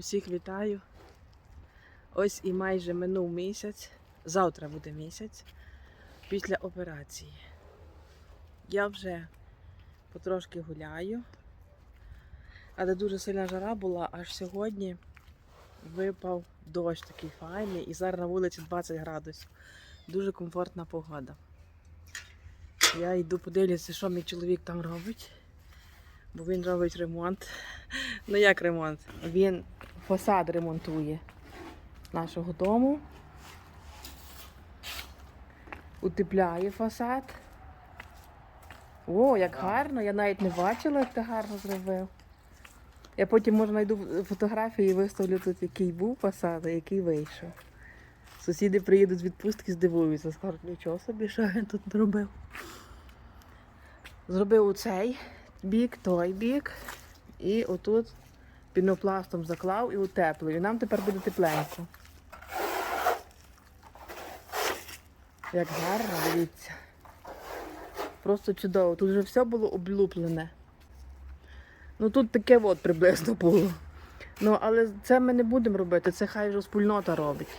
Усіх вітаю. Ось і майже минув місяць. Завтра буде місяць після операції. Я вже потрошки гуляю, але дуже сильна жара була, аж сьогодні випав дощ такий файний, і зараз на вулиці 20 градусів. Дуже комфортна погода. Я йду подивлюся, що мій чоловік там робить, бо він робить ремонт. Ну як ремонт? Він фасад ремонтує нашого дому. Утепляє фасад. О, як гарно! Я навіть не бачила, як ти гарно зробив. Я потім може знайду фотографії і виставлю тут, який був фасад, а який вийшов. Сусіди приїдуть з відпустки, здивуються, скажуть, нічого собі, що він тут зробив. Зробив оцей бік, той бік. І отут пінопластом заклав і утеплив. І нам тепер буде тепленько. Як гарно, дивіться. Просто чудово. Тут вже все було облуплене. Ну тут таке от приблизно було. Ну, але це ми не будемо робити, це хай вже спільнота робить.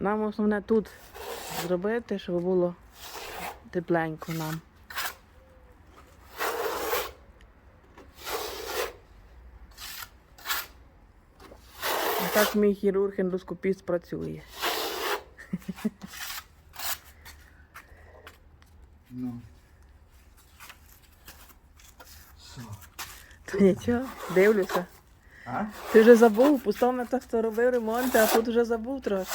Нам основне тут зробити, щоб було тепленько нам. Так мій хірург ендоскопіст працює. Ну. Що? То нічого, дивлюся. А? Ти вже забув, пустому так хто робив ремонт, а тут вже забув трошки.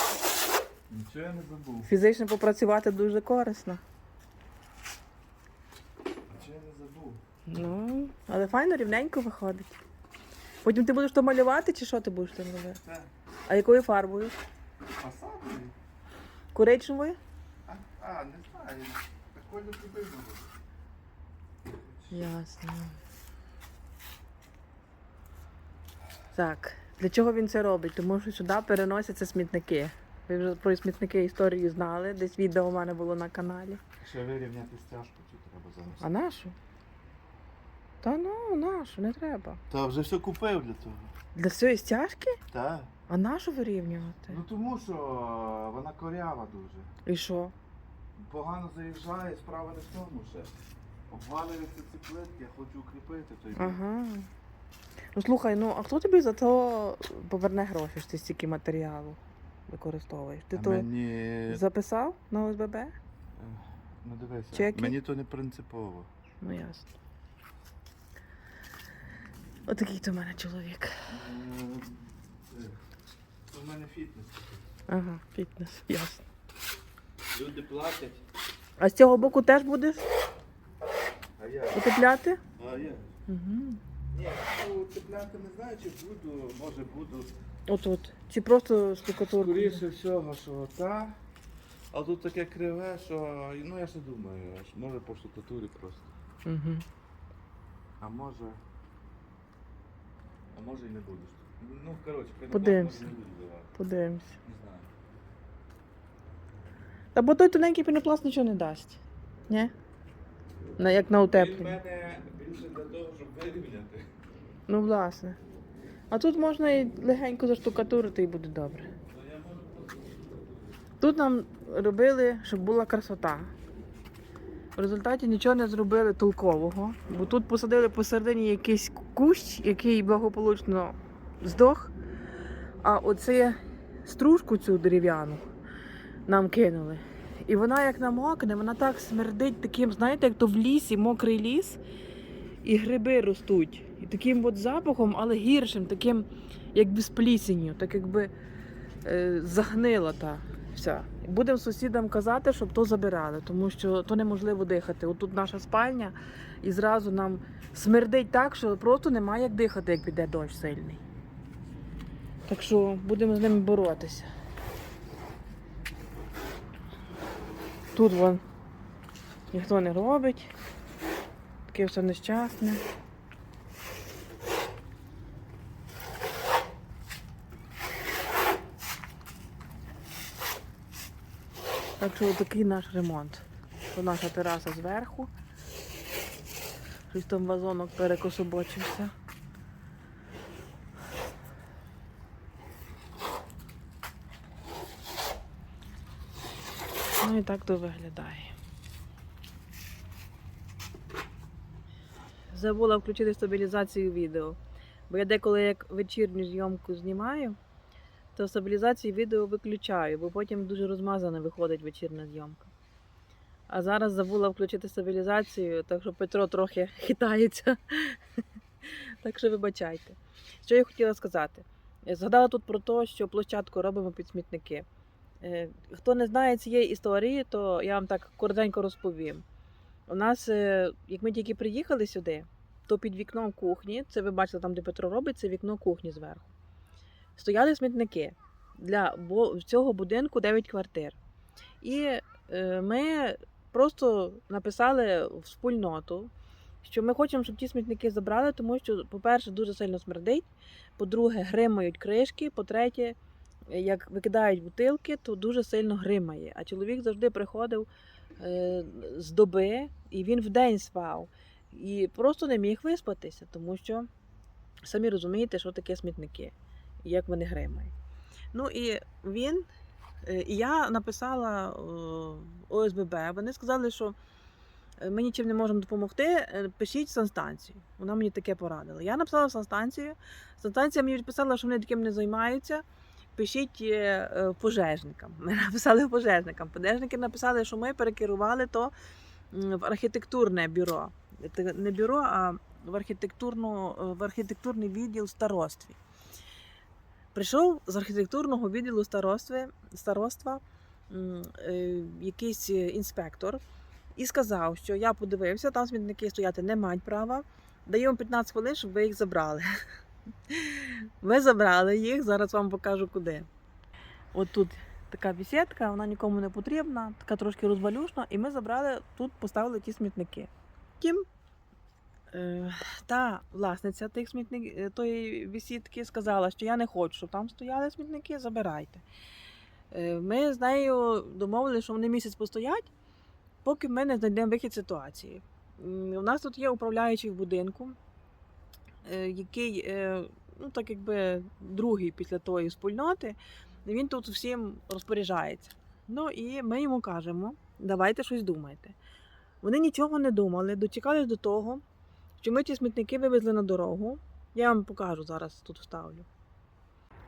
Нічого я не забув. Фізично попрацювати дуже корисно. Нічого я не забув. Ну, але файно, рівненько виходить. Потім ти будеш то малювати чи що ти будеш там робити? А якою фарбою? фасадний? Коричневою? А, а, не знаю. Прикольно куди було. Ясно. Так, для чого він це робить? Тому що сюди переносяться смітники. Ви вже про смітники історії знали, десь відео у мене було на каналі. Ще вирівняти стяжку цю треба заносити. А нашу? Та ну, нашу, не треба. Та вже все купив для того. Для цієї стяжки? Так. А нашу вирівнювати? Ну тому що вона корява дуже. І що? Погано заїжджає, справа не в тому ще. Обвалюються ці плитки, я хочу укріпити той бік. Ага. Ну слухай, ну а хто тобі за то поверне гроші, що ти стільки матеріалу використовуєш? Ти А то мені... записав на ОСББ? Ну дивися, Чеки? мені то не принципово. Ну ясно. Отакий то в мене чоловік. У мене фітнес. Ага, фітнес, ясно. Люди платять, А з цього боку теж будеш а я. утепляти? А я. Угу. Ні, ну цепляти не знаю, чи буду, може буду. Отут. Чи просто штукатурку? Скоріше всього, що та. А тут таке криве, що. Ну я ще думаю, може по штукатурі просто. Угу. А може. А може і не буду. Ну, коротше, пенопласт Подивимося. може не буду давати. Подивимося. Не знаю. Та бо той тоненький пінопласт нічого не дасть. Ні? На, як на Він в утеплення. мене більше для того, щоб вирівняти. Ну, власне. А тут можна і легенько заштукатурити і буде добре. То я можу просто. Тут нам робили, щоб була красота. В результаті нічого не зробили толкового, бо тут посадили посередині якийсь кущ, який благополучно здох. А оце стружку цю дерев'яну нам кинули. І вона як намокне, вона так смердить таким, знаєте, як то в лісі, мокрий ліс, і гриби ростуть. І таким от запахом, але гіршим, таким, як з плісенью, так якби е, загнила та вся. Будемо сусідам казати, щоб то забирали, тому що то неможливо дихати. Отут наша спальня, і зразу нам смердить так, що просто немає як дихати, як піде дощ сильний. Так що будемо з ними боротися. Тут вон ніхто не робить. Таке все нещасне. Так що такий наш ремонт. Це наша тераса зверху. Щось там вазонок перекособочився. Ну і так то виглядає. Забула включити стабілізацію відео. Бо я деколи як вечірню зйомку знімаю то стабілізацію відео виключаю, бо потім дуже розмазано виходить вечірня зйомка. А зараз забула включити стабілізацію, так що Петро трохи хитається. Так що вибачайте. Що я хотіла сказати? Згадала тут про те, що площадку робимо під смітники. Е, Хто не знає цієї історії, то я вам так коротенько розповім. У нас, е, як ми тільки приїхали сюди, то під вікном кухні, це ви бачили там, де Петро робить, це вікно кухні зверху. Стояли смітники для цього будинку 9 квартир. І е, ми просто написали в спільноту, що ми хочемо, щоб ті смітники забрали, тому що, по-перше, дуже сильно смердить, по-друге, гримають кришки, по-третє, як викидають бутилки, то дуже сильно гримає. А чоловік завжди приходив е, з доби, і він вдень спав. І просто не міг виспатися, тому що самі розумієте, що таке смітники як вони гримають. Ну і він, е, і я написала е, ОСББ, вони сказали, що е, ми нічим не можемо допомогти, пишіть санстанцію. Вона мені таке порадила. Я написала санстанцію. Санстанція мені відписала, що вони таким не займаються. Пишіть пожежникам. Ми написали пожежникам. Пожежники написали, що ми перекерували то в архітектурне бюро. Не бюро, а в, архітектурну, в архітектурний відділ в старостві. Прийшов з архітектурного відділу старостви, староства е, якийсь інспектор і сказав, що я подивився, там смітники стояти не мають права. Даю вам 15 хвилин, щоб ви їх забрали. Ми забрали їх, зараз вам покажу куди. От тут така бесідка, вона нікому не потрібна, така трошки розвалюшна, і ми забрали, тут поставили ті смітники. Тім е, та власниця тих смітник, е, тої бесідки сказала, що я не хочу, щоб там стояли смітники, забирайте. Е, Ми з нею домовилися, що вони місяць постоять, поки ми не знайдемо вихід ситуації. У нас тут є управляючий в будинку, е, який, е, ну так якби другий після тої спільноти, він тут всім розпоряджається. Ну і ми йому кажемо, давайте щось думайте. Вони нічого не думали, дочекались до того, що ми ті смітники вивезли на дорогу. Я вам покажу зараз тут вставлю.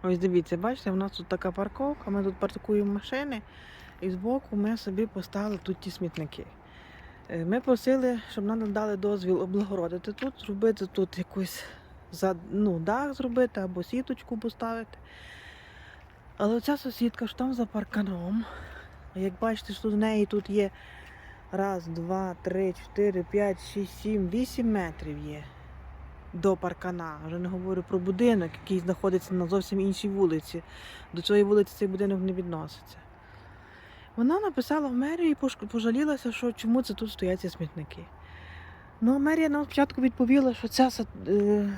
Ось дивіться, бачите, у нас тут така парковка, ми тут паркуємо машини, і збоку ми собі поставили тут ті смітники. Е, Ми просили, щоб нам дали дозвіл облагородити тут, зробити тут якусь ну, дах зробити або сіточку поставити. Але оця сусідка, що там за парканом, як бачите, що в неї тут є раз, два, три, чотири, п'ять, шість, сім, вісім метрів є до паркана. Вже не говорю про будинок, який знаходиться на зовсім іншій вулиці. До цієї вулиці цей будинок не відноситься. Вона написала в мерію і пожалілася, що чому це тут стоять ці смітники. Ну, мерія нам спочатку відповіла, що ця е,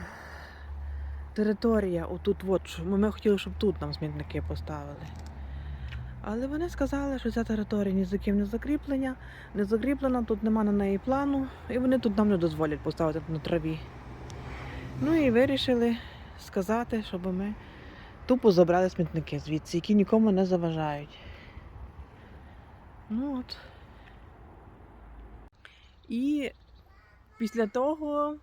територія, отут, от, ми хотіли, щоб тут нам смітники поставили. Але вони сказали, що ця територія ні з яким не закріплення, не закріплена, тут нема на неї плану, і вони тут нам не дозволять поставити на траві. Ну і вирішили сказати, щоб ми тупо забрали смітники звідси, які нікому не заважають. Ну от. І після того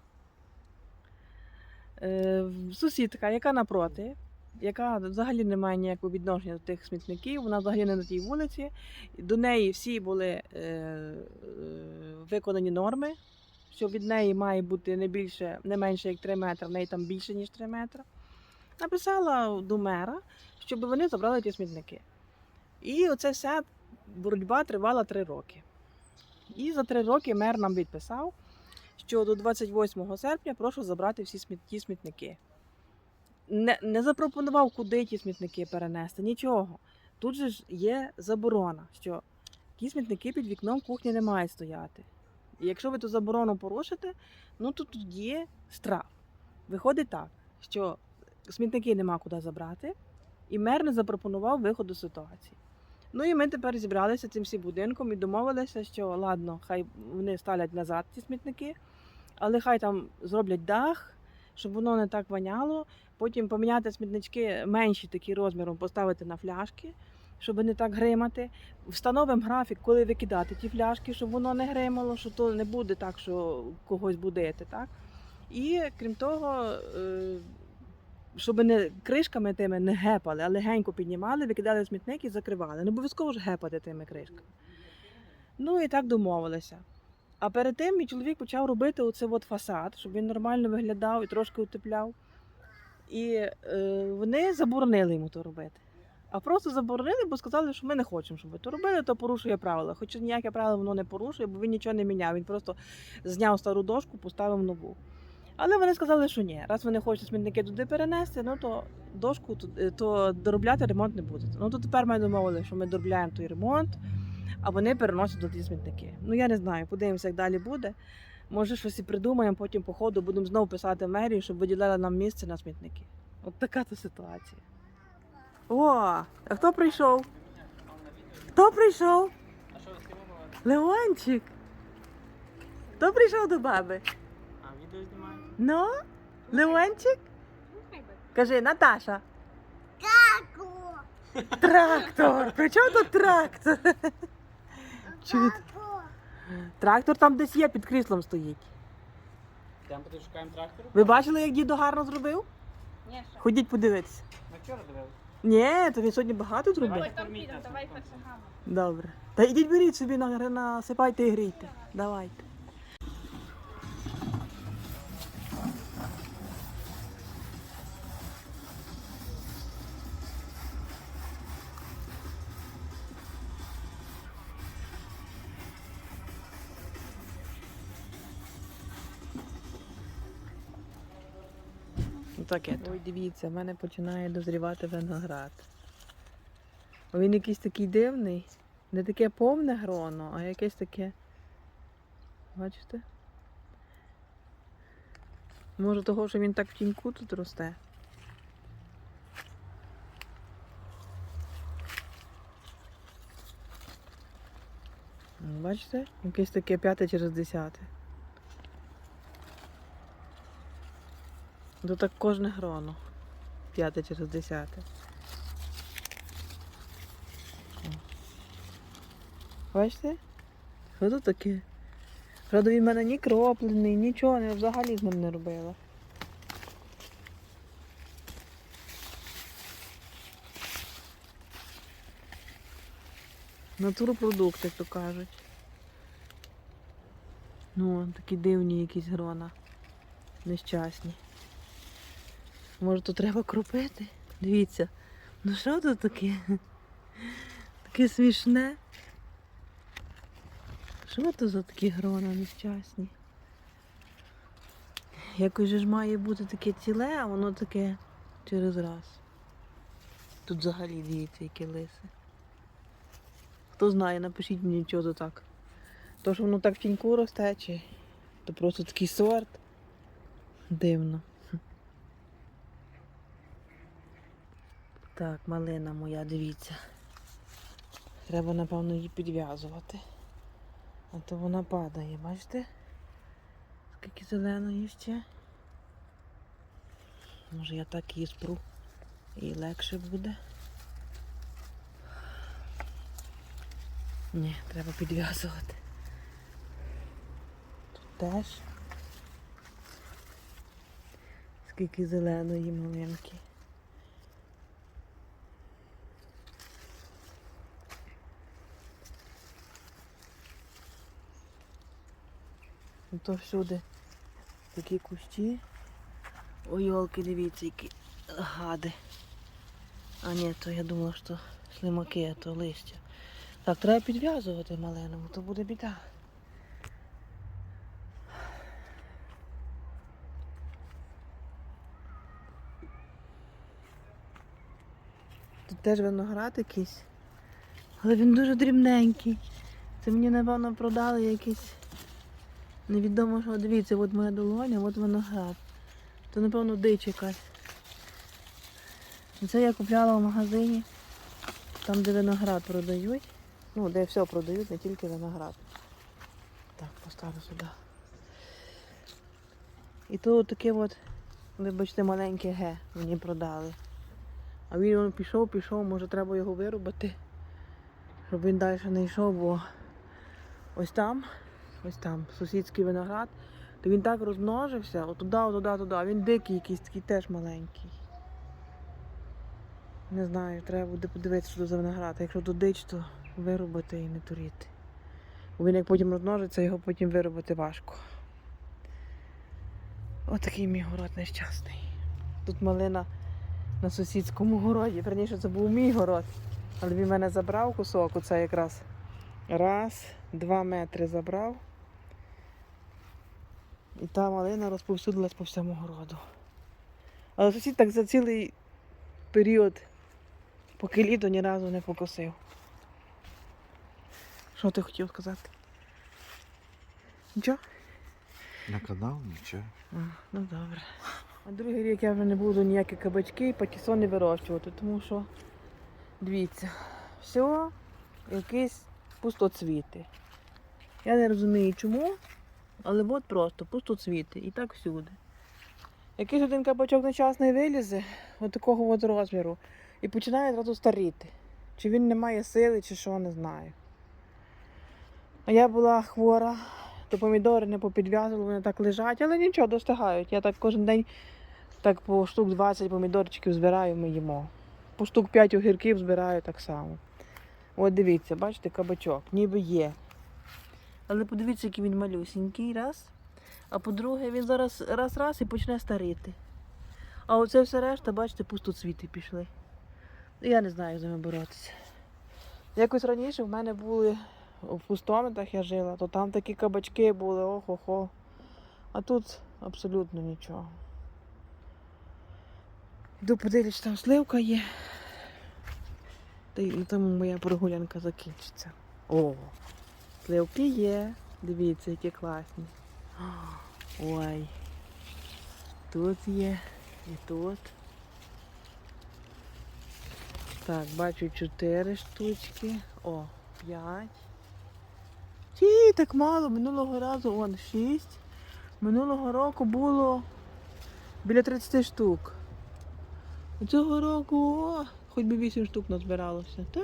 е, сусідка, яка напроти, яка взагалі не має ніякого відношення до тих смітників, вона взагалі не на тій вулиці. До неї всі були е, е, виконані норми, що від неї має бути не більше, не менше як 3 метри, в неї там більше, ніж 3 метри. Написала до мера, щоб вони забрали ті смітники. І оце вся боротьба тривала 3 роки. І за 3 роки мер нам відписав, що до 28 серпня прошу забрати всі сміт- ті смітники. Не, не запропонував, куди ті смітники перенести, нічого. Тут же ж є заборона, що ті смітники під вікном кухні не мають стояти. І якщо ви ту заборону порушите, ну то тут є штраф. Виходить так, що смітники нема куди забрати, і мер не запропонував виходу з ситуації. Ну і ми тепер зібралися цим всім будинком і домовилися, що ладно, хай вони ставлять назад ці смітники, але хай там зроблять дах, щоб воно не так воняло. Потім поміняти смітнички менші такі розміром, поставити на фляшки. щоб не так гримати. Встановимо графік, коли викидати ті фляшки, щоб воно не гримало, що то не буде так, що когось будете. Так? І крім того, е, щоб не кришками тими не гепали, а легенько піднімали, викидали в смітник і закривали. Не обов'язково ж гепати тими кришками. Ну і так домовилися. А перед тим мій чоловік почав робити оце от фасад, щоб він нормально виглядав і трошки утепляв. І е, вони заборонили йому то робити. А просто заборонили, бо сказали, що ми не хочемо, щоб ви то робили, то порушує правила. Хоча ніяке правило воно не порушує, бо він нічого не міняв. Він просто зняв стару дошку, поставив нову. Але вони сказали, що ні, раз ви не хочете смітники туди перенести, ну то дошку е, то доробляти ремонт не будете. Ну то тепер ми домовили, що ми доробляємо той ремонт, а вони переносять туди смітники. Ну я не знаю, подивимося, як далі буде. Може, щось і придумаємо, потім по ходу будемо знову писати мерію, щоб виділили нам місце на смітники. От така то ситуація. О, а хто прийшов? Хто прийшов? Леончик. Хто прийшов до баби? А, відео знімаю? Ну, Леончик? Кажи, Наташа. Трактор. При чому тут трактор? Чуєте? Трактор там десь є, під кріслом стоїть. Там шукаємо трактор? Ви бачили, як дідо гарно зробив? Ні, ще. Ходіть подивитися. Ми вчора дивилися. Ні, то він сьогодні багато зробив. Давай там підемо, давай першагами. Добре. Та йдіть беріть собі, на- насипайте і грійте. Давайте. Ну, Таке. Ой, дивіться, в мене починає дозрівати виноград. Він якийсь такий дивний. Не таке повне гроно, а якесь таке. Бачите? Може того, що він так в тіньку тут росте. Бачите? Якесь таке п'яте через десяте. То так кожне гроно. П'яте через десяте. Бачите? Що таке? Правда, в мене ні кроплений, нічого, я взагалі з ним не робила. Натуропродукт, як то кажуть. Ну, такі дивні якісь грона. Нещасні. Може, тут треба кропити? Дивіться. Ну що тут таке? Таке смішне. Що це за такі грона нещасні? Якось же ж має бути таке ціле, а воно таке через раз. Тут взагалі дивіться, які лиси. Хто знає, напишіть мені, чого то так. То, що воно так в тіньку росте, чи то просто такий сорт. Дивно. Так, малина моя, дивіться. Треба, напевно, її підв'язувати. А то вона падає, бачите? Скільки зеленої ще. Може я так її спру і легше буде. Ні, треба підв'язувати. Тут теж. Скільки зеленої малинки. Ну, То всюди такі кущі. Ой, йолки, дивіться, які гади. А ні, то я думала, що слимаки, а то листя. Так, треба підв'язувати маленому, то буде біда. Тут теж виноград якийсь. Але він дуже дрібненький. Це мені, напевно, продали якийсь. Невідомо що. Дивіться, от моя долоня, от виноград. То, напевно, дич якась. Це я купляла в магазині, там, де виноград продають. Ну, де все продають, не тільки виноград. Так, поставлю сюди. І то таке от, вибачте, маленьке ге мені продали. А він он пішов, пішов, може треба його вирубати. щоб він далі не йшов, бо ось там, ось там, сусідський виноград, то він так розмножився, отуди, отуди, туди. Він дикий якийсь такий теж маленький. Не знаю, треба буде подивитися, що за виноград. Якщо то дич, то вирубати і не туріти. Бо він як потім розмножиться, його потім виробити важко. Отакий мій город нещасний. Тут малина на сусідському городі. Верніше, це був мій город. Але він мене забрав кусок, оце якраз раз, два метри забрав. І та малина розповсюдилась по всьому городу. Але сусід так за цілий період, поки літо ні разу не покосив. Що ти хотів сказати? Нічого? На канал нічого. А, ну добре. А другий рік я вже не буду ніякі кабачки і патісони вирощувати, тому що, дивіться, все якісь пустоцвіти. Я не розумію чому, але от просто пустоцвіти. І так всюди. Якийсь один кабачок нечасний вилізе, от такого от розміру, і починає одразу старіти. Чи він не має сили, чи що, не знаю. А я була хвора, то помідори не попідв'язували, вони так лежать, але нічого, достигають. Я так кожен день так по штук 20 помідорчиків збираю, ми їмо. По штук 5 огірків збираю так само. От дивіться, бачите, кабачок, ніби є. Але подивіться, який він малюсенький, раз. А по-друге, він зараз раз-раз і почне старіти. А оце все решта, бачите, пустоцвіти пішли. Я не знаю, як з ними боротися. Якось раніше в мене були в пустометах я жила, то там такі кабачки були, ох-охо. А тут абсолютно нічого. Йду подивлюсь, там сливка є. Та й на тому моя прогулянка закінчиться. О, сливки є. Дивіться, які класні. Ой. Тут є і тут. Так, бачу чотири штучки. О, п'ять. Ті, так мало. Минулого разу он 6. Минулого року було біля 30 штук. Цього року о, хоч би 8 штук назбиралося. Та.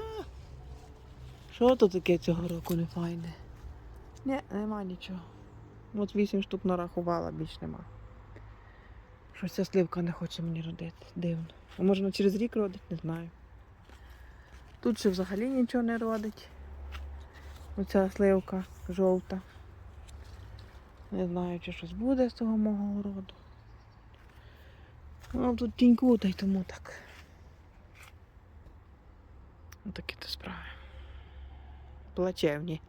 Що то таке цього року не файне? Ні, нема нічого. От 8 штук нарахувала, більш нема. Щось ця сливка не хоче мені родити. Дивно. А може вона через рік родить, не знаю. Тут ще взагалі нічого не родить. Оця сливка жовта. Не знаю, чи щось буде з того мого городу. Ну, тут тіньку, та й тому так. Отакі то справи. Плачевні.